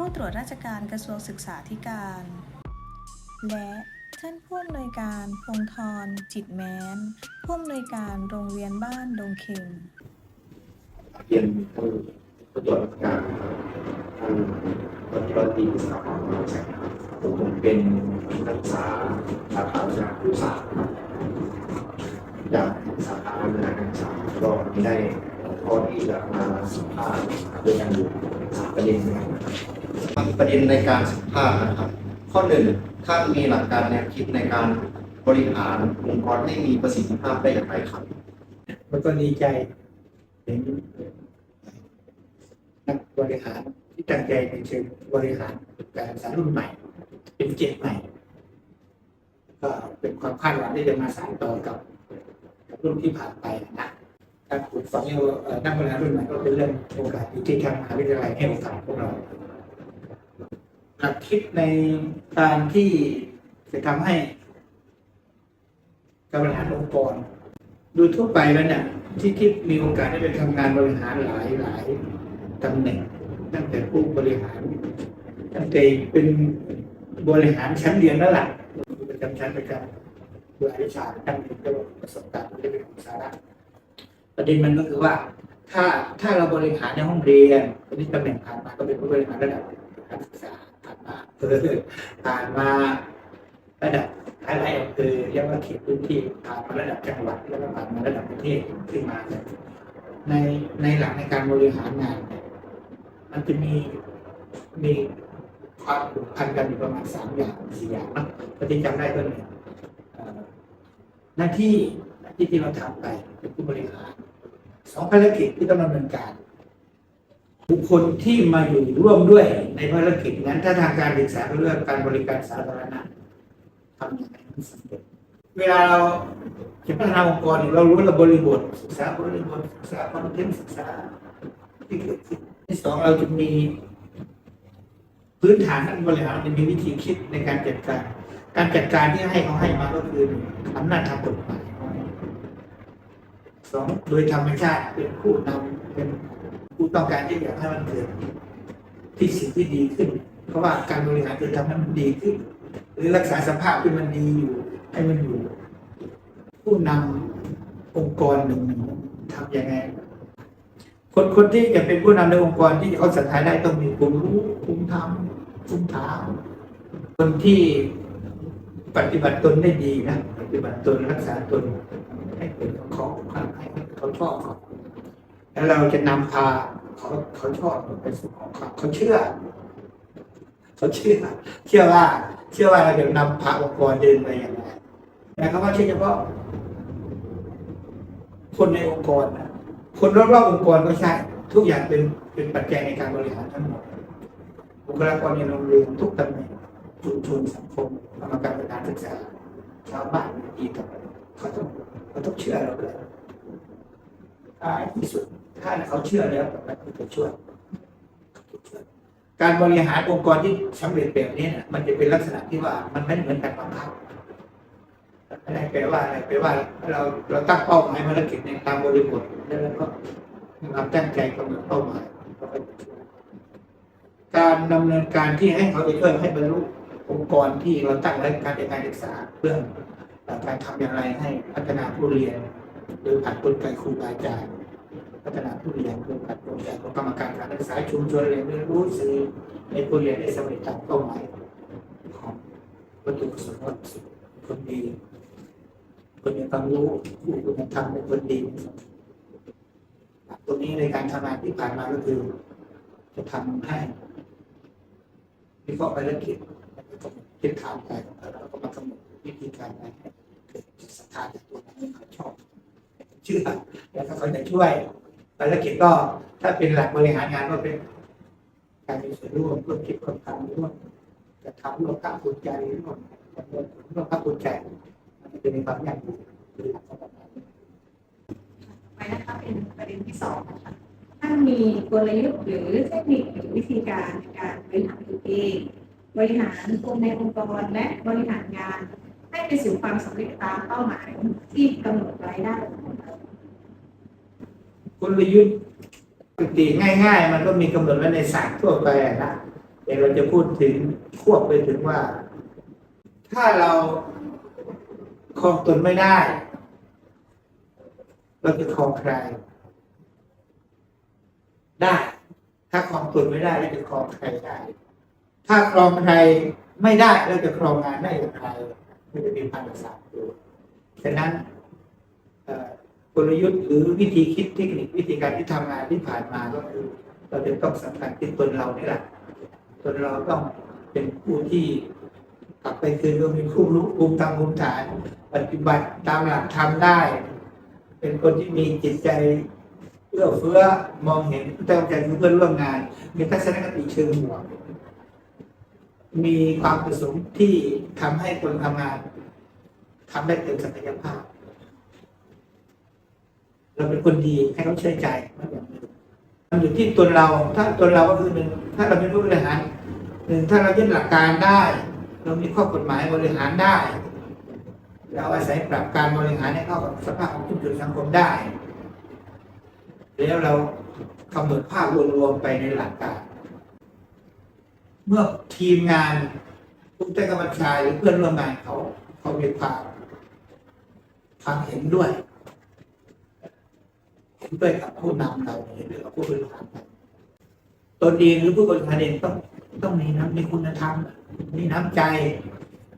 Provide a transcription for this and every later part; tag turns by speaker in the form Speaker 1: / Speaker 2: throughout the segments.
Speaker 1: ผู้ตรวจราชการกระทรวงศึกษาธิการ และท่านผู้อำนวยการพงธรจิตแม้น ผู้อำนวยการโรงเรียนบ้านดงเข็ม
Speaker 2: เรียนท่านผู้ตรวจราชการท่านปฏิบัติดีสาขาผมเป็นนักศึกษาสาขาวิชาครุศาสตร์จากสาขาวิชาการศึกษาก็ไม่ได้ข้อที่จะมาสัมภาษณ์ด้วยกันอยู่สามประเด็นนะครับ
Speaker 3: ประเด็นในการสัมภาษณ์นะครับ ข้อหนึ่งท่านมีหลักการแนวคิดในการบริหารองค์กรให้มีประสิทธิภาพได้อย่างไรครับ
Speaker 4: มันก็ดีใจเห็นนักบริหารที่ตั้งใจในเชิงบริหารการศึกษารุ่นใหม่ เป็นเจตใหม่ ก็เป็นความคาดหวังที่จะมาสานต่อกับกับรุ่นที่ผ่านไปนะการปลูกฝังเอ่อนักบริหารรุ่นใหม่ก็เป็นเรื่องโอกาสที่ทางมหาวิทยาลัยให้โอกาสพวกเรา หลักคิดในการที่จะทำให้การบริหารองค์กร โดยทั่วไปแล้วเนี่ยที่ที่มีโอกาสได้ไปทำงานบริหารหลายหลายตำแหน่งตั้งแต่ผู้บริหารตั้งแต่เป็นบริหารชั้นเรียนแล้วล่ะประจำชั้นประจำหลายวิชาตั้งแต่ประสบการณ์ที่เป็นของสาระประเด็นมันก็คือว่า ถ้าถ้าเราบริหารในห้องเรียนตอนนี้ตำแหน่งผ่านมาก็เป็นผู้บริหารระดับการศึกษา ผ่านมาเออผ่านมาระดับหลายๆอำเภอเรียกว่าเขตพื้นที่ผ่านมาระดับจังหวัดแล้วก็ผ่านมาระดับประเทศขึ้นมาเนี่ยในในหลักในการบริหารงานเนี่ยมันจะมีมีความผูกพันกันอยู่ประมาณสามอย่างสี่อย่างเนะปฏิจำได้ก็หนึ่งหน้าที่หน้าที่ที่เราทำไปเป็นผู้บริหารสองภารกิจที่ต้องดำเนินการ บุคคลที่มาอยู่ร่วมด้วยในภารกิจนั้นถ้าทางการศึกษาเรื่องการบริการสาธารณะทำอยังไงให้สำเร็จเวลาเราจะพัฒนาองค์กรเนี่ยเรารู้ระบริบทศึกษาบริบทศึกษาคอนเทนต์ศึกษาที่เกิดขึ้นที่สองเราจะมีพื้นฐานการบริหารจะมีวิธีคิดในการจัดการ การจัดการที่ให้เขาให้มาก็คืออำนาจทางกฎหมายสองโดยธรรมชาติเป็นผู้นำเป็น ผู้ต้องการที่อยากให้มันเกิดที่สิ่งที่ดีขึ้น เพราะว่าการบริหารจะทำให้มันดีขึ้น หรือรักษาสภาพที่มันดีอยู่ ให้มันอยู่ ผู้นำองค์กรหนึ่งทำยังไง คนคนที่จะเป็นผู้นำในองค์กรที่เขาศรัทธาได้ต้องมีภูมิรู้ภูมิธรรมภูมิฐานคนที่ปฏิบัติตนได้ดีนะ ปฏิบัติตนรักษาตนให้เป็นของเขาให้เขาชอบ แล้วเราจะนำพาเขาเขาชอบไปสู่ของเขาเขาเชื่อเขาเชื่อเชื่อว่า เชื่อว่าเราจะนำพาองค์กรเดินไปอย่างไรแต่คำว่าเชื่อเฉพาะคนในองค์กรนะคนรอบๆองค์กรก็ใช่ ทุกอย่างเป็นเป็นปัจจัยในการบริหารทั้งหมดบุคลากรในโรงเรียนทุกตำแหน่งชุมชนสังคมกรรมการการศึกษาชาวบ้านอีกกับเขาต้องเขาต้องเชื่อเราเลยท้ายที่สุด ถ้าเขาเชื่อแล้วเราก็จะช่วยการบริหารองค์กรที่สำเร็จแบบนี้นี่มันจะเป็นลักษณะที่ว่ามันไม่เหมือนกันบังคับอะไรแปลว่าอะไรแปลว่า เราเราตั้งเป้าหมายภารกิจในตามบริบทแล้วก็เราตั้งใจกำหนดเป้าหมาย การดำเนินการที่ให้เขาไปช่วยให้บรรลุองค์กรที่เราตั้งไว้การจัดการศึกษาเรื่องการทำอย่างไรให้พัฒนาผู้เรียน โดยผ่านกลไกครูบาอาจารย์ พัฒนาผู้เรียนโดยการโปรแกรมของกรรมการการศึกษาชุมชนเรียนรู้สื่อในผู้เรียนได้สำเร็จตามเป้าหมายของวัตถุประสงค์คนดีคนมีความรู้ผู้คุณธรรมเป็นคนดีตรงนี้ในการทำงานที่ผ่านมาก็คือ จะทำให้วิเคราะห์ภารกิจแล้วก็ทิศทางไปแล้วก็มากำหนดวิธีการให้เกิดศรัทธาจากตัวนั้นเขาชอบเชื่อแล้วก็เขาจะช่วย ภารกิจก็ถ้าเป็นหลักบริหารงานก็เป็นการมีส่วนร่วมร่วมคิดร่วมทำร่วมจะทำร่วมภาคภูมิใจร่วมร่วมภาคภูมิใจมันจะเป็นความยั่งยืนคือหลักของมัน
Speaker 5: ไปนะคะเป็นประเด็นที่สองนะคะท่านมีกลยุทธ์หรือเทคนิคหรือวิธีการในการบริหารตัวเองบริหารองค์ในองค์กรและบริหารงาน ให้ไปสู่ความสำเร็จตามเป้าหมายที่กำหนดไว้ได้
Speaker 4: กลยุทธ์ปกติง่าย ๆ มันก็มีกำหนดไว้ในศาสตร์ทั่วไปอะนะแต่เราจะพูดถึงควบไปถึงว่า ถ้าเราครองตนไม่ได้ เราจะครองใคร ได้ ถ้าครองตนไม่ได้เราจะครองใครได้ ถ้าครองใครไม่ได้เราจะครองงานได้อย่างไรมันจะมีพันธศาสตร์อยู่ฉะนั้น กลยุทธ์หรือวิธีคิดเทคนิควิธีการที่ทำงานที่ผ่านมาก็คือ เราจะต้องสำคัญที่ตนเรานี่แหละตนเราต้องเป็นผู้ที่กลับไปคือเรามีผู้รู้ภูมิธรรมภูมิฐานปฏิบัติตามหลักธรรมได้ เป็นคนที่มีจิตใจเอื้อเฟื้อมองเห็นตั้งใจเพื่อนร่วมงาน มีทัศนคติเชิงบวกมีความประสงค์ที่ทำให้คนทำงานทำได้เต็มศักยภาพ เราเป็นคนดีให้เขาเชื่อใจมันอย่างนี้มันอยู่ที่ตัวเรา ถ้าตัวเราก็คือหนึ่งถ้าเราเป็นผู้บริหารหนึ่งถ้าเรายึดหลักการได้ เรามีข้อกฎหมายบริหารได้ เราอาศัยปรับการบริหารให้เข้ากับสภาพของชุมชนสังคมได้ แล้วเรากำหนดภาพรวมๆไปในหลักการ เมื่อทีมงานผู้ใต้กำกับชาหรือเพื่อนร่วมงานเขาเขามีความความเห็นด้วย นด้วยกับผู้นำเราเห็นด้วยกับผู้บริหารเราตนเองหรือผู้บริหารเองต้องต้องมีน้ำมีคุณธรรม มีน้ำใจ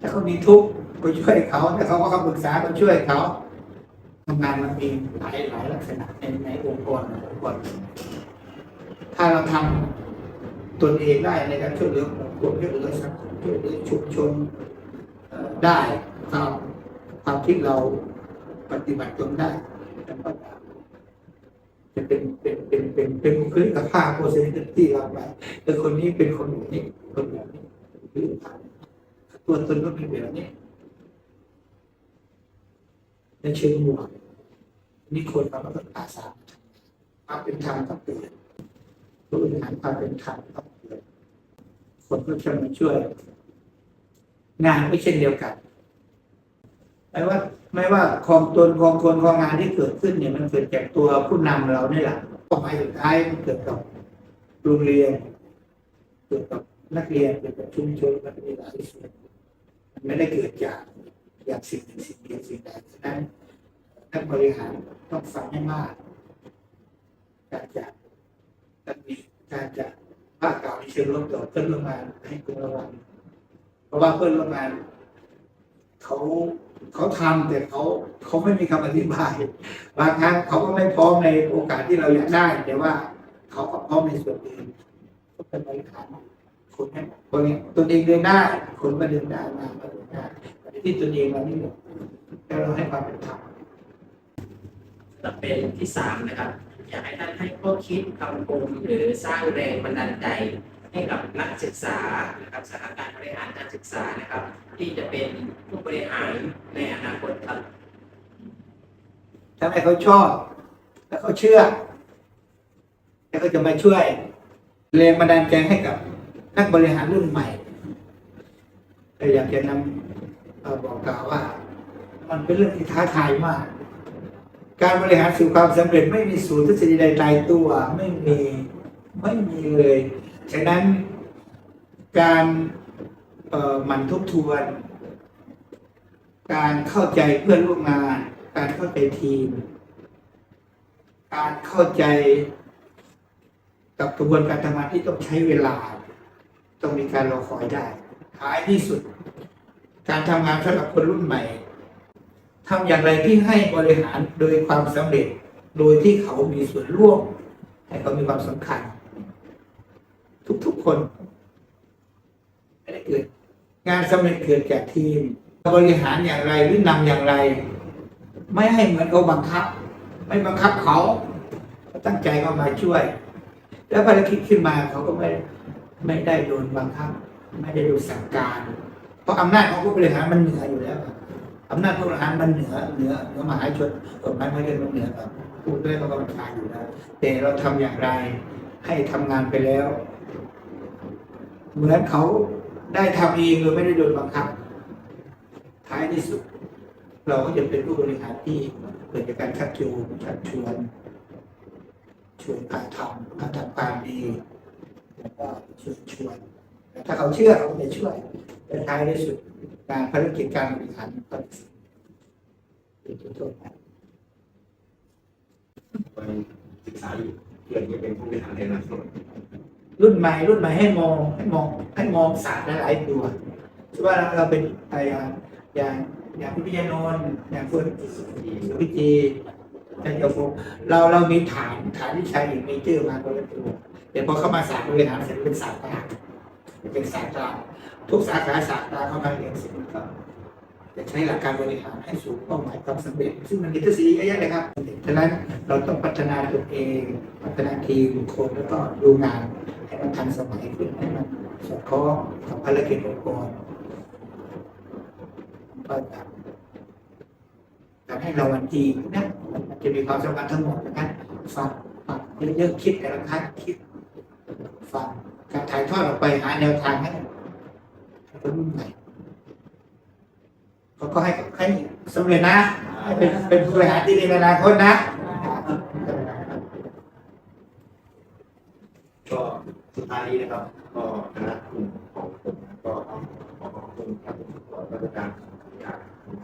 Speaker 4: ถ้าเขามีทุกข์ก็ช่วยเขาถ้าเขาก็คำปรึกษาก็ช่วยเขาทำงานมันมีหลายหลายลักษณะในในองค์กรองค์กรถ้าเราทำตนเองได้ในการช่วยเหลือองค์กรช่วยเหลือสังคมช่วยเหลือชุมชนได้ความความที่เราปฏิบัติตนได้แล้วก็จะ เป็นเป็นเป็นเป็นเป็นบุคลิกภาพโพสิทีที่เราไปแต่คนนี้เป็นคนอย่างนี้คนแบบนี้หรือตัวตนก็เป็นแบบนี้ในเชิงบวกนี่คนเราก็ต้องอาสาความเป็นธรรมต้องเกิดผู้บริหารความเป็นธรรมต้องเกิดคนก็จะมาช่วย งานก็เช่นเดียวกันไม่ว่า ไม่ว่าความตนความคนความงานที่เกิดขึ้นเนี่ยมันเกิดจากตัวผู้นำเราเนี่ยแหละเป้าหมายสุดท้ายมันเกิดกับโรงเรียนเกิดกับนักเรียนเกิดกับชุมชนมันมีหลายส่วนมันไม่ได้เกิดจากอยากสิ่งหนึ่งสิ่งเดียวสิ่งใดฉะนั้นนักบริหารต้องฟังให้มากการจะการมีการจะภาคเก่าที่เชิงลบต่อเพื่อนร่วมงานให้คุณระวังเพราะว่าเพื่อนร่วมงาน เขาเขาทำแต่เขาเขาไม่มีคำอธิบาย บางครั้งเขาก็ไม่พร้อมในโอกาสที่เราอยากได้ แต่ว่าเขาก็พร้อมในส่วนอื่นก็เป็นบริหารคนให้คนนี้ตัวเองเดินได้คนก็เดินได้มาเดินได้ที่ตัวเองเรานี่แหละแล้วเราให้ความเป็นธรรม
Speaker 6: จะเป็นที่สามนะครับ อยากให้ท่านให้ข้อคิดคำคมหรือสร้างแรงบันดาลใจ ให้กับนักศึกษานะครับสถาการบริหารการศึกษานะครับ ที่จะเป็นผู้บริหารในอนาคตครับ
Speaker 4: ถ้าให้เขาชอบ แล้วเขาเชื่อ แล้วก็จะมาช่วยแรงบันดาลใจให้กับนักบริหารรุ่นใหม่แต่อยากจะนำบอกกล่าวว่า มันเป็นเรื่องที่ท้าทายมาก การบริหารสู่ความสำเร็จไม่มีสูตรทฤษฎีใดตายตัวไม่มีไม่มีเลย ฉะนั้นการหมั่นทบทวน การเข้าใจเพื่อนร่วมงาน การเข้าใจทีม การเข้าใจกับกระบวนการทำงานที่ต้องใช้เวลา ต้องมีการรอคอยได้ท้ายที่สุด การทำงานสำหรับคนรุ่นใหม่ทำอย่างไรที่ให้บริหารโดยความสำเร็จ โดยที่เขามีส่วนร่วม ให้เขามีความสำคัญ ทุกๆคน ไม่ได้เกิด งานสำเร็จเกิดจากทีม บริหารอย่างไรหรือนำอย่างไร ไม่ให้เหมือนเขาบังคับ ไม่บังคับเขาเขาตั้งใจเข้ามาช่วย แล้วภารกิจขึ้นมาเขาก็ไม่ไม่ได้โดนบังคับ ไม่ได้โดนสั่งการ เพราะอำนาจของผู้บริหารมันเหนืออยู่แล้วครับอำนาจผู้บริหารมันเหนือเหนือเหนือมหาชนกฎหมายไม่ได้มันเหนือกับผู้ได้ประกอบการอยู่แล้วแต่เราทำอย่างไรให้ทำงานไปแล้ว เหมือนเขาได้ทำเองโดยไม่ได้โดนบังคับ ท้ายที่สุด เราก็จะเป็นผู้บริหารที่เกิดจากการชักจูงชักชวนชวนการทำการทำความดีแล้วก็ชวนชวนถ้าเขาเชื่อเขาจะช่วยแต่ท้ายที่สุดการภารกิจการบริหารก็เป็นจุดจบนะ
Speaker 2: มันศึกษาอยู่เพื่อนจะเป็นผู้บริหารในอนาคต
Speaker 4: รุ่นใหม่รุ่นใหม่ให้มองให้มองให้มองศาสตร์หลายตัวใช่ว่าเราเป็นอะไรอะอย่างอย่างพิพิยานนท์อย่างคนสุวิจีอาจารย์กพงเราเรามีฐานฐานวิชาอย่างเมเจอมาคนละตัวแต่พอเข้ามาศาสตร์บริหารเสร็จเป็นศาสตร์กลางเป็นศาสตร์กลางทุกสาขาศาสตร์กลางเข้ามาเรียนเสร็จก็จะใช้หลักการบริหารให้สู่เป้าหมายความสำเร็จ ซึ่งมันมีทฤษฎีเยอะแยะเลยครับฉะนั้นเราต้องพัฒนาตัวเอง พัฒนาทีมคคลแล้วก็ดูงาน ให้มันทันสมัยขึ้นให้มันสอดคล้องกับภารกิจองค์กรก็จะการให้เราวันดีนะมันจะมีความสำคัญทั้งหมดนะครับฟังฟังเยอะๆคิดแต่ละครั้งคิดฟังการถ่ายทอดออกไปหาแนวทางให้คนรุ่นใหม่เขาก็ให้ให้สำเร็จนะ เป็นเป็นผู้บริหารที่ดีในอนาคตนะ
Speaker 2: ก็สุด ท้ายนี้นะครับ ก็คณะกลุ่มของผมก็ขอขอบคุณท่านผู้ว่าราชการจาก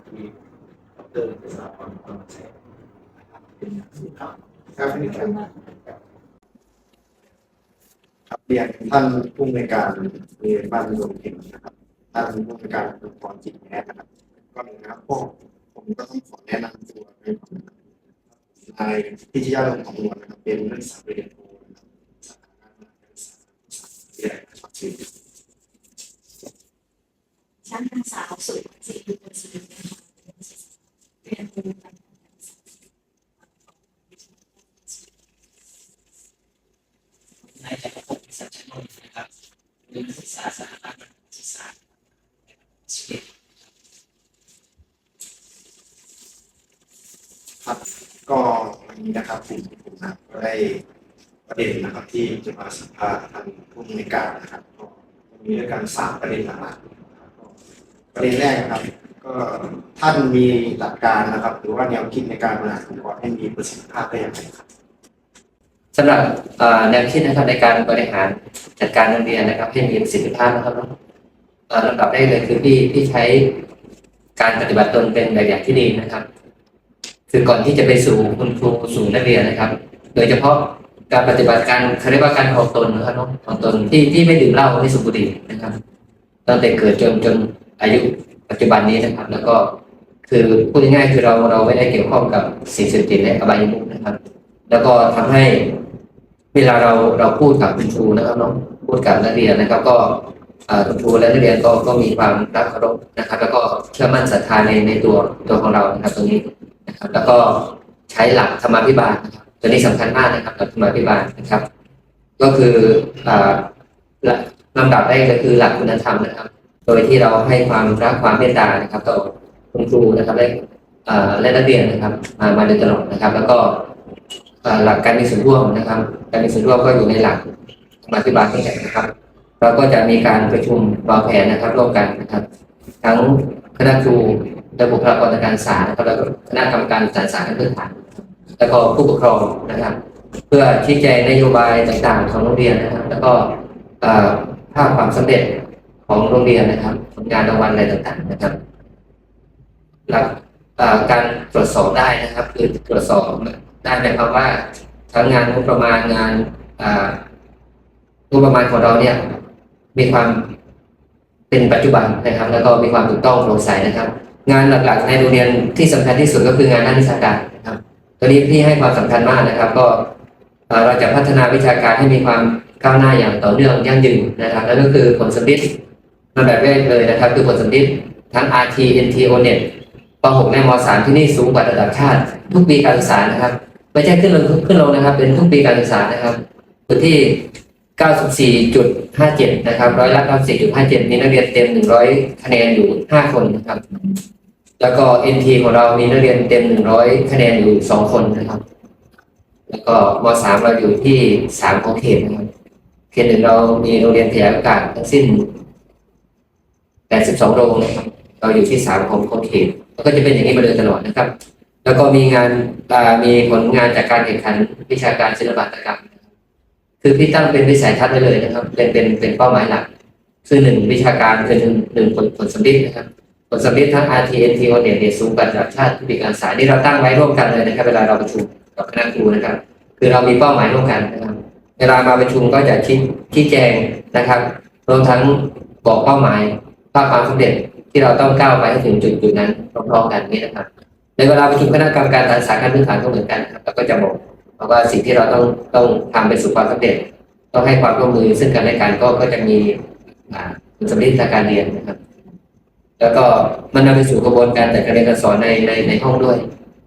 Speaker 2: ที่ดรเสาพรความแสงนะครับเป็นอย่างสูงครับ
Speaker 4: ครับสวัสดีครับ
Speaker 3: ครับเรียนท่านผู้ในการเรียนบ้านรวมเข็มนะครับท่านผู้ในการองค์กรจิตแพทย์นะครับก็หนึ่งนะครับพวกผมก็ต้องขอแนะนำตัวเป็นนายพิชยาลงของนวลนะครับเป็นนักศึกษาปริญญาโท ชั้
Speaker 7: นนางสาวสุจิตบุญศรีนะคะเรียนรู้การ
Speaker 6: นายจักรพงศ์สัจจนนนะครับเป็นนักศึกษาสถาบันศึกษาสวีเดน
Speaker 3: ครับก็วันนี้นะครับผมผมนะก็ได้ ประเด็นนะครับที่จะมาสัมภาษณ์ท่านผู้ในวยการนะครับก็มีด้วยกันสามประเด็นหลักๆนะครับประเด็นแรกนะครับ ก็ท่านมีหลักการนะครับ หรือว่าแนวคิดในการบริหารองค์กรให้มีประสิทธิภาพได้อย่างไรครับ
Speaker 8: สำหรับแนวคิดนะครับในการบริหารจัดการโรงเรียนนะครับ ให้มีประสิทธิภาพนะครับเนาะเอ่อลำดับแรกเลยคือพี่พี่ใช้การปฏิบัติตนเป็นแบบอย่างที่ดีนะครับ คือก่อนที่จะไปสู่คุณครูสู่นักเรียนนะครับ โดยเฉพาะ การปฏิบัติการเขาเรียกว่าการออกตนนะครับเนาะออกตนที่ที่ไม่ดื่มเหล้าไม่สูบบุหรี่นะครับตั้งแต่เกิดจนจนอายุปัจจุบันนี้นะครับ แล้วก็คือพูดง่ายๆคือเราเราไม่ได้เกี่ยวข้องกับสิ่งเสพติดและอบายมุขนะครับ แล้วก็ทำให้เวลาเราเราพูดกับคุณครูนะครับเนาะพูดกับนักเรียนนะครับ ก็เอ่อคุณครูและนักเรียนก็ก็มีความรักเคารพนะครับ แล้วก็เชื่อมั่นศรัทธาในในตัวตัวของเรานะครับตรงนี้นะครับ แล้วก็ใช้หลักธรรมาภิบาลนะครับ ตัวนี้สำคัญมากนะครับหลักธรรมาภิบาลนะครับ ก็คืออ่าหลักลำดับแรกก็คือหลักคุณธรรมนะครับ โดยที่เราให้ความรักความเมตตานะครับ ต่อคุณครูนะครับและและนักเรียนนะครับ มามาโดยตลอดนะครับ แล้วก็หลักการมีส่วนร่วมนะครับ การมีส่วนร่วมก็อยู่ในหลักธรรมาภิบาลนี่แหละนะครับเราก็จะมีการประชุมวางแผนนะครับร่วมกันนะครับ ทั้งคณะครูและบุคลากรทางการศึกษานะครับแล้วก็คณะกรรมการการศึกษาขั้นพื้นฐาน แล้วก็ผู้ปกครองนะครับ เพื่อชี้แจงนโยบายต่างๆของโรงเรียนนะครับ แล้วก็ภาพความสำเร็จของโรงเรียนนะครับ ผลงานรางวัลอะไรต่างๆนะครับหลักการตรวจสอบได้นะครับ คือตรวจสอบได้หมายความว่าทั้งงานงบประมาณงานงบประมาณของเราเนี่ย มีความเป็นปัจจุบันนะครับ แล้วก็มีความถูกต้องโปร่งใสนะครับ งานหลักๆในโรงเรียนที่สำคัญที่สุดก็คืองานด้านวิชาการ ตัวนี้พี่ให้ความสำคัญมากนะครับ ก็เราจะพัฒนาวิชาการให้มีความก้าวหน้าอย่างต่อเนื่องยั่งยืนนะครับแล้วก็คือผลสำลิดลำดับแรกเลยนะครับ คือผลสำลิดทั้ง RT NT ONET ป .6 และม .3 ที่นี่สูงกว่าระดับชาติ ทุกปีการศึกษานะครับไม่ใช่ขึ้นลงขึ้นลงนะครับ เป็นทุกปีการศึกษานะครับอยู่ที่ 94.57 นะครับร้อยละ94.57 มีนักเรียนเต็ม 100 คะแนนอยู่ 5 คนนะครับ แล้วก็ NT ของเรามีนักเรียนเต็ม 100 คะแนนอยู่ 2 คนนะครับ แล้วก็ม .3 เราอยู่ที่ 3 ของเขตนะครับ เขตหนึ่งเรามีโรงเรียนขยายโอกาสทั้งสิ้น 82 โรงนะครับเราอยู่ที่ 3 ของของเขตแล้วก็จะเป็นอย่างนี้มาโดยตลอดนะครับ แล้วก็มีงานมีผลงานจากการแข่งขันวิชาการศิลปหัตถกรรม คือพี่ตั้งเป็นวิสัยทัศน์ไว้เลยนะครับ เป็นเป็นเป็นเป้าหมายหลัก คือหนึ่งวิชาการคือหนึ่งหนึ่งผลผลสำลิดนะครับ ผลสำลิดทั้ง RT NT o n e t เนี่ยสูงกว่าระดับชาติที่มีการศึกษานี่เราตั้งไว้ร่วมกันเลยนะครับเวลาเราประชุมกับคณะครูนะครับ คือเรามีเป้าหมายร่วมกันนะครับเวลามาประชุมก็จะชี้แจงนะครับรวมทั้งบอกเป้าหมายภาพความสำเร็จที่เราต้องก้าวไปให้ถึงจุดจุดนั้นพร้อมๆกันนี่นะครับ ในเวลาประชุมคณะกรรมการการศึกษาขั้นพื้นฐานก็เหมือนกันครับเราก็จะบอกว่าสิ่งที่เราต้องต้องทำไปสู่ความสำเร็จต้องให้ความร่วมมือซึ่งกันและกันก็ก็จะมีผลสำลิดทางการเรียนนะครับ แล้วก็มันนำไปสู่กระบวนการจัดการเรียนการสอนในในในห้องด้วย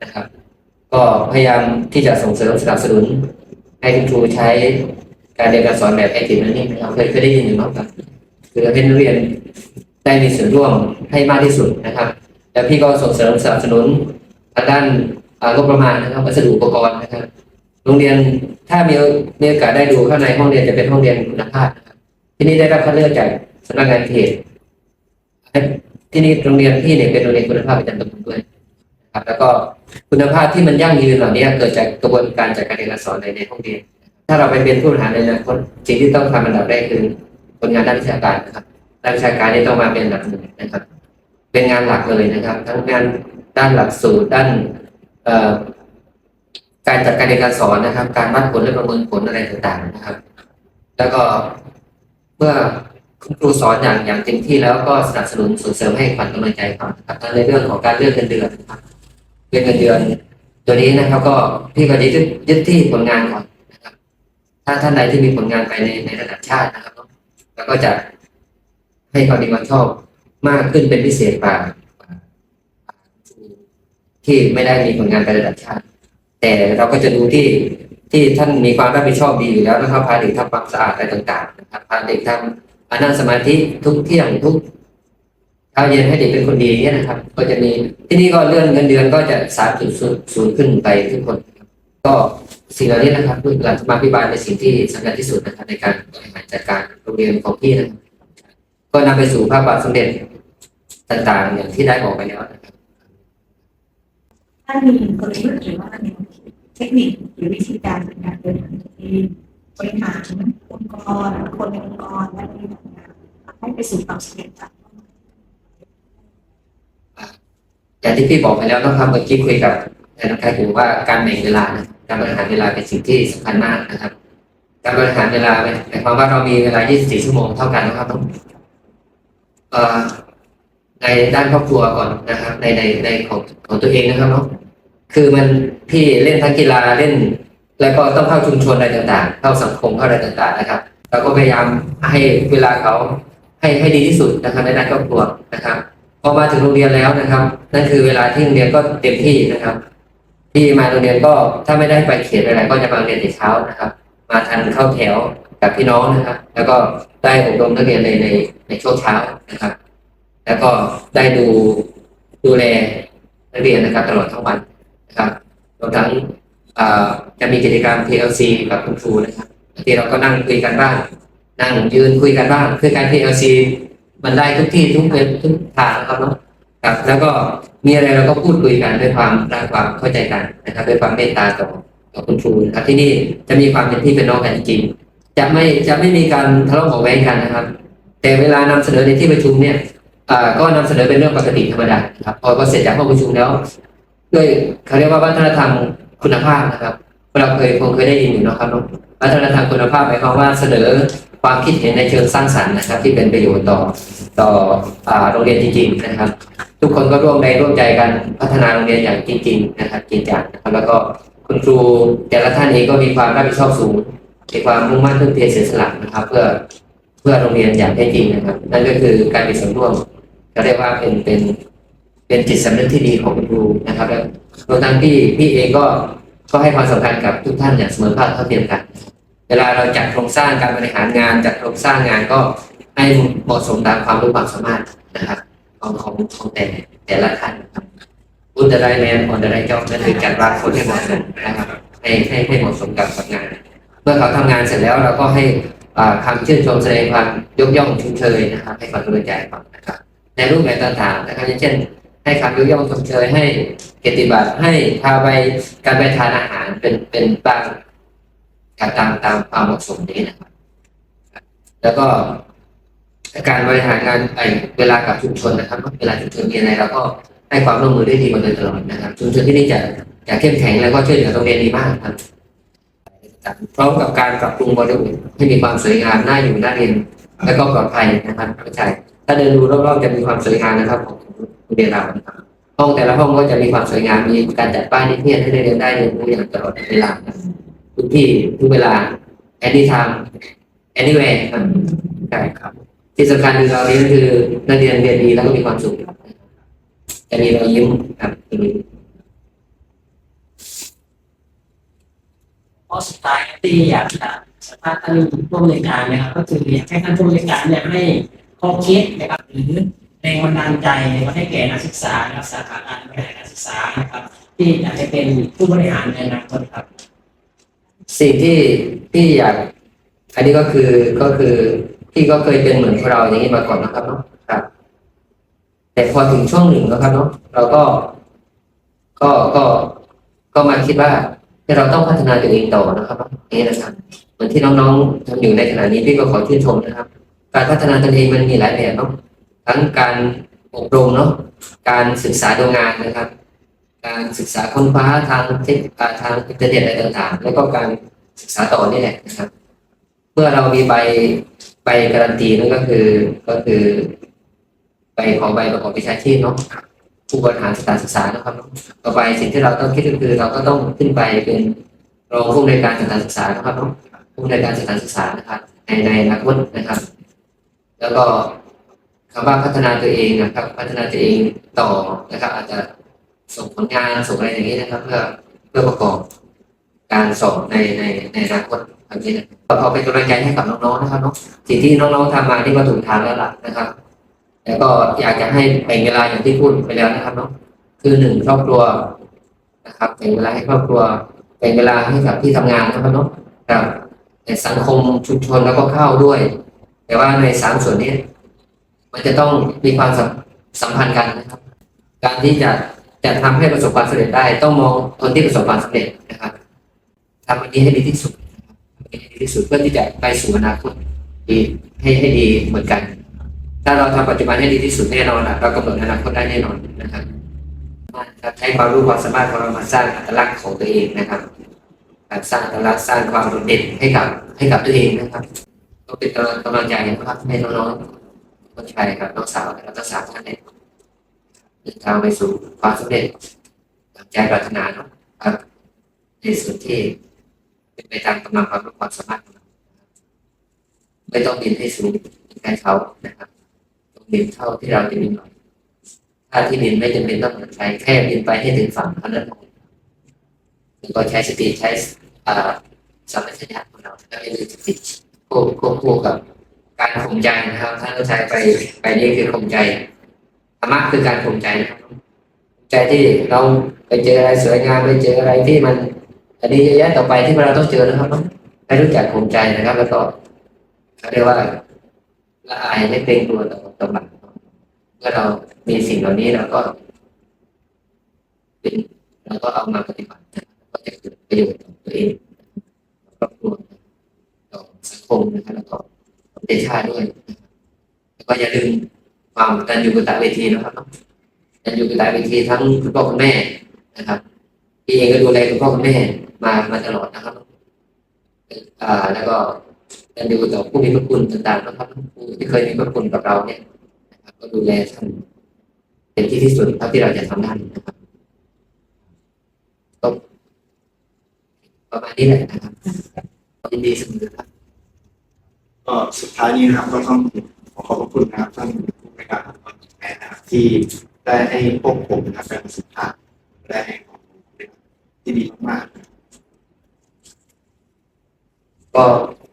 Speaker 8: นะครับ ก็พยายามที่จะส่งเสริมสนับสนุน ให้คุณครูใช้การเรียนการสอนแบบ active learning นะครับเคยเคยได้ยินอยู่มั้งครับคือให้นักเรียนได้มีส่วนร่วมให้มากที่สุดนะครับ แล้วพี่ก็ส่งเสริมสนับสนุนทางด้านอ่างบประมาณนะครับวัสดุอุปกรณ์นะครับ โรงเรียนถ้ามีมีโอกาสได้ดูข้างในห้องเรียนจะเป็นห้องเรียนคุณภาพนะครับที่นี่ได้รับคัดเลือกจากสำนักงานเขต ที่นี่โรงเรียนพี่เนี่ยเป็นโรงเรียนคุณภาพประจำตำบลด้วยครับ แล้วก็คุณภาพที่มันยั่งยืนเหล่านี้เกิดจากกระบวนการจัดการเรียนการสอนในในห้องเรียน ถ้าเราไปเป็นผู้บริหารในอนาคตสิ่งที่ต้องทำอันดับแรกคือผลงานด้านวิชาการนะครับด้านวิชาการนี่ต้องมาเป็นอันดับหนึ่งนะครับ เป็นงานหลักเลยนะครับ ทั้งงานด้านหลักสูตรด้านการจัดการเรียนการสอนนะครับ การวัดผลและประเมินผลอะไรต่างๆนะครับ แล้วก็เมื่อ คุณครูสอนอย่างอย่างเต็มที่แล้วก็สนับสนุนส่งเสริมให้ขวัญกำลังใจเขานะครับทั้งในเรื่องของการเลื่อนเงินเดือนนะครับเลือนเงินเดือน ตัวนี้นะครับ ก็พี่ก็จะยึดยึดที่ผลงานก่อนนะครับ ถ้าท่านใดที่มีผลงานไปในในระดับชาตินะครับ แล้วก็จะให้ความดีความชอบมากขึ้นเป็นพิเศษกว่าที่ไม่ได้มีผลงานไประดับชาติ แต่เราก็จะดูที่ที่ท่านมีความรับผิดชอบดีอยู่แล้วนะครับพาเด็กทำความสะอาดอะไรต่าง ๆ นะครับพาเด็กทำ อานั่งสมาธิทุกเที่ยงทุกเช้าเย็นให้เด็กเป็นคนดีเนี่ยนะครับ ก็จะมีที่นี่ก็เลื่อนเงินเดือนก็จะสามจุดศูนย์ขึ้นไปทุกคน ก็สิ่งเหล่านี้นะครับหลักธรรมาภิบาลเป็นสิ่งที่สำคัญที่สุดนะครับในการบริหารจัดการโรงเรียนของพี่นะครับก็นำไปสู่ภาพความสำเร็จต่างๆ อย่างที่ได้บอกไปแล้วนะครับ
Speaker 5: ถ้ามีกลยุทธ์หรือว่าแนวคิดเทคนิคหรือวิธีการในการบริหารทีม บริหารองค์กรคนในองค์กรและบริหารงานให้ไปสู่ความสำเร็จจาก
Speaker 8: อย่างที่พี่บอกไปแล้วนะครับเมื่อกี้คุยกับอาจารย์นักอยู่ว่าการแบ่งเวลานะการบริหารเวลาเป็นสิ่งที่สำคัญมากนะครับ การบริหารเวลาหมายความว่าเรามีเวลา 24 ชั่วโมงเท่ากันนะครับเอ่อในด้านครอบครัวก่อนนะครับ ในในในของของตัวเองนะครับเนาะคือมันพี่เล่นทั้งกีฬาเล่น แล้วก็ต้องเข้าชุมชนอะไรต่างๆ เข้าสังคมเข้าอะไรต่างๆนะครับ เราก็พยายามให้เวลาเขาให้ให้ดีที่สุดนะครับในด้านครอบครัวนะครับพอมาถึงโรงเรียนแล้วนะครับ นั่นคือเวลาที่โรงเรียนก็เต็มที่นะครับ ที่มาโรงเรียนก็ถ้าไม่ได้ไปเขียนอะไรก็จะมาเรียนแต่เช้านะครับ มาทันเข้าแถวกับพี่น้องนะครับ แล้วก็ได้อบรมนักเรียนในในในช่วงเช้านะครับ แล้วก็ได้ดูดูแลนักเรียนนะครับตลอดทั้งวันนะครับรวมทั้ง จะมีกิจกรรม PLC กับคุณครูนะครับที่เราก็นั่งคุยกันบ้าง นั่งยืนคุยกันบ้างคือการ PLC มันได้ทุกที่ทุกเวทุกทางครับเนาะครับ แล้วก็มีอะไรเราก็พูดคุยกันด้วยความรักความเข้าใจกันนะครับด้วยความเมตตาต่อต่อคุณครูนะครับที่นี่จะมีความเป็นพี่เป็นน้องกันจริงจะไม่จะไม่มีการทะเลาะเบาะแว้งกันนะครับ แต่เวลานำเสนอในที่ประชุมเนี่ยก็นำเสนอเป็นเรื่องปกติธรรมดาครับพอพอเสร็จจากห้องประชุมแล้ว ด้วยเขาเรียกว่าวัฒนธรรม คุณภาพนะครับเราเคยคงเคยได้ยินอยู่นะครับนาะวัฒนธรรมคุณภาพหมายความว่าเสนอความคิดเห็นในเชิงสร้างสรรค์นะครับ ที่เป็นประโยชน์ต่อต่อโรงเรียนจริง ๆ นะครับ ทุกคนก็ร่วมแรงร่วมใจกันพัฒนาโรงเรียนอย่างจริง ๆ นะครับจริงจังนะครับแล้วก็คุณครูแต่ละท่านเองก็มีความรับผิดชอบสูงมีความมุ่งมั่นทุ่มเทเสียสละนะครับ เพื่อเพื่อโรงเรียนอย่างแท้จริงนะครับ นั่นก็คือการมีส่วนร่วมก็เรียกว่าเป็นเป็น เป็นจิตสำนึกที่ดีของคุณครูนะครับแล้วรวมทั้งพี่พี่เองก็ก็ให้ความสำคัญกับทุกท่านอย่างเสมอภาคเท่าเทียมกัน เวลาเราจัดโครงสร้างการบริหารงานจัดโครงสร้างงานก็ให้เหมาะสมตามความรู้ความสามารถนะครับของของของแต่แต่ละท่านครับอุตรายแมนออนดรายจ็อบนั่นคือจัดวางคนให้เหมาะสมนะครับให้ให้ให้เหมาะสมกับงาน เมื่อเขาทำงานเสร็จแล้วเราก็ให้อ่าคำชื่นชมแสดงความยกย่องชมเชยนะครับ ให้ความกำลังใจเขานะครับในรูปแบบต่างๆนะครับอย่างเช่น ให้คำยกย่องชมเชยให้เกียรติบัตรให้พาไปการไปทานอาหารเป็นเป็นบางการตามตามความเหมาะสมนี้นะครับ แล้วก็การบริหารงานไอเวลากับชุมชนนะครับเวลาชุมชนมีอะไรเราก็ให้ความร่วมมือได้ดีมาโดยตลอดนะครับชุมชนที่นี่จะจะเข้มแข็งแล้วก็ช่วยเหลือโรงเรียนดีมากครับพร้อมกับการปรับปรุงบริเวณให้มีความสวยงามน่าอยู่น่าเรียนและก็ปลอดภัยนะครับเข้าใจถ้าเดินดูรอบๆจะมีความสวยงามนะครับของ เรียนเรานะครับห้องแต่ละห้องก็จะมีความสวยงามมีการจัดป้ายนิเทศให้เรียนได้เรียนรู้อย่างตลอดเวลาทุกที่ทุกเวลา anytime anywhere ครับใช่ครับ ที่สำคัญคือเราเรียนคือนักเรียนเรียนดีแล้วก็มีความสุขจะมีรอยยิ้มครับตรงนี้
Speaker 6: ข้อสุดท้ายที่อยากจะสัมภาษณ์ท่านผู้อำนวยการนะครับ ก็คืออยากให้ท่านผู้อำนวยการเนี่ยให้ข้อคิดนะครับหรือ แรงบันดาลใจนะครับให้แก่นักศึกษานะครับสาขาการบริหารการศึกษานะครับ ที่อยากจะเป็นผู้บริหารในอนาคตครับ
Speaker 8: สิ่งที่ที่อยากอันนี้ก็คือก็คือพี่ก็เคยเป็นเหมือนพวกเราอย่างนี้มาก่อนนะครับเนาะครับ แต่พอถึงช่วงหนึ่งนะครับเนาะเราก็ ก็ก็ก็มาคิดว่าเราต้องพัฒนาตัวเองต่อนะครับเนาะนี่นะครับเหมือนที่น้องๆทำอยู่ในขณะนี้พี่ก็ขอชื่นชมนะครับ การพัฒนาตนเองมันมีหลายแบบเนาะ ทั้งการอบรมเนาะการศึกษาดูงานนะครับ การศึกษาค้นคว้าทางเทคทางอินเทอร์เน็ตอะไรต่างๆ แล้วก็การศึกษาต่อนี่แหละนะครับเมื่อเรามีใบใบการันตีนั่นก็คือก็คือใบของใบประกอบวิชาชีพเนาะผู้บริหารสถานศึกษานะครับต่อไปสิ่งที่เราต้องคิดก็คือ เราก็ต้องขึ้นไปเป็นรองผู้อำนวยการสถานศึกษานะครับเนาะผู้อำนวยการสถานศึกษานะครับในในอนาคตนะครับ แล้วก็ คำว่าพัฒนาตัวเองนะครับ พัฒนาตัวเองต่อนะครับ อาจจะส่งผลงานส่งอะไรอย่างนี้นะครับ เพื่อเพื่อประกอบการสอบในในในอนาคตแบบนี้นะก็ขอเป็นกำลังใจให้กับน้องๆนะครับเนาะสิ่งที่น้องๆทำมาที่ก็ถูกทางแล้วล่ะนะครับ แล้วก็อยากจะให้แบ่งเวลาอย่างที่พูดไปแล้วนะครับเนาะคือหนึ่งครอบครัวนะครับแบ่งเวลาให้ครอบครัวแบ่งเวลาให้กับที่ทำงานนะครับเนาะครับในสังคมชุมชนแล้วก็เข้าด้วย แต่ว่าในสามส่วนนี้ มันจะต้องมีความสัมสัมพันธ์กันนะครับ การที่จะจะทำให้ประสบความสำเร็จได้ ต้องมองคนที่ประสบความสำเร็จนะครับทำอันนี้ให้ดีที่สุดทำอันนี้ให้ดีที่สุดเพื่อที่จะไปสู่อนาคตดีให้ให้ดีเหมือนกัน ถ้าเราทำปัจจุบันให้ดีที่สุดแน่นอนอะเรากำหนดอนาคตได้แน่นอนนะครับใช้ความรู้ความสามารถของเรามาสร้างอัตลักษณ์ของตัวเองนะครับการสร้างอัตลักษณ์สร้างความโดดเด่นให้กับให้กับตัวเองนะครับ ก็เป็นกำลังกำลังใจนะครับให้น้องๆ น้องชายครับน้องสาวและน้องสาวท่านเนี่ยเดินทางไปสู่ความสำเร็จตามใจปรารถนาเนาะครับในส่วนที่เป็นไปตามกำลังความรู้ความสามารถของเราไม่ต้องบินให้สูงแค่เขานะครับต้องบินเท่าที่เราจะบินหน่อยถ้าที่บินไม่จำเป็นต้องเหมือนใครแค่บินไปให้ถึงฝั่งเท่านั้นเองแล้วก็ใช้สติใช้สัมปชัญญะของเราแล้วไม่ลืมสติควบคู่กับ การข่มใจนะครับท่านก็ใช้ไปไปนี่คือข่มใจธรรมะคือการข่มใจนะครับใจที่เราไปเจออะไรสวยงามไปเจออะไรที่มันอันนี้เยอะแยะต่อไปที่เราต้องเจอนะครับต้องให้รู้จักข่มใจนะครับ แล้วก็เขาเรียกว่าละอายไม่เกรงกลัวต่อต่อบาปเมื่อเรามีสิ่งเหล่านี้เราก็เราก็เอามาปฏิบัตินะครับก็จะเกิดประโยชน์ต่อตัวเองครอบครัวต่อสังคมนะครับแล้วก็ เทศชาด้วยนะครับแล้วก็อย่าลืมความกตัญญูกตเวทีนะครับกตัญญูกตเวทีทั้งคุณพ่อคุณแม่นะครับพี่เองก็ดูแลคุณพ่อคุณแม่มามาตลอดนะครับอ่าแล้วก็กตัญญูต่อผู้มีพระคุณต่างๆนะครับผู้ที่เคยมีพระคุณกับเราเนี่ยนะครับก็ดูแลท่านเป็นที่ที่สุดเท่าที่เราจะทำได้นะครับประมาณนี้แหละนะครับยินดีเสมอครับ
Speaker 3: ก็สุดท้ายนี้นะครับก็ต้องขอขอบพระคุณนะครับท่านผู้บริการของแม่นะครับที่ได้ให้พวกผมนะครับเป็นประสบการณ์ได้ให้ความรู้ที่ดีมากๆ
Speaker 8: ก็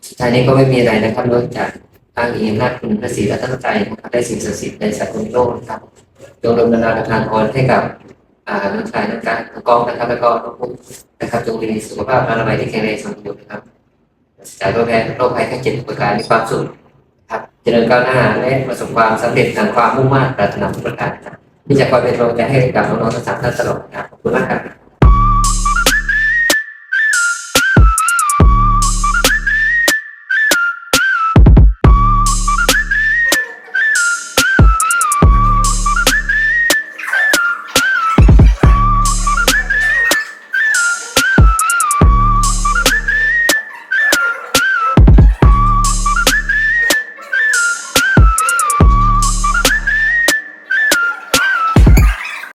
Speaker 8: สุดท้ายนี้ก็ไม่มีอะไรนะครับนอกจากทางอิงนาจคุณพระศรีรัตนตรัยนะครับได้สิ่งศักดิ์สิทธิ์ในสากลโลกนะครับจงดำเนินประทานพรให้กับอ่าน้องชายน้องการน้องกองนะครับ แล้วก็น้องปุ๊กนะครับจงมีสุขภาพอนามัยที่แข็งแรงสมบูรณ์นะครับ จากโรคแพ้โรคภัยไข้เจ็บทุกประการมีความสุขครับ เจริญก้าวหน้าและประสบความสำเร็จตางความมุ่งมั่นปรารถนาทุกประการครับที่จะคอยเป็นกำลังใจให้กับน้องๆทั้งสามท่านตลอดครับขอบคุณมากครับ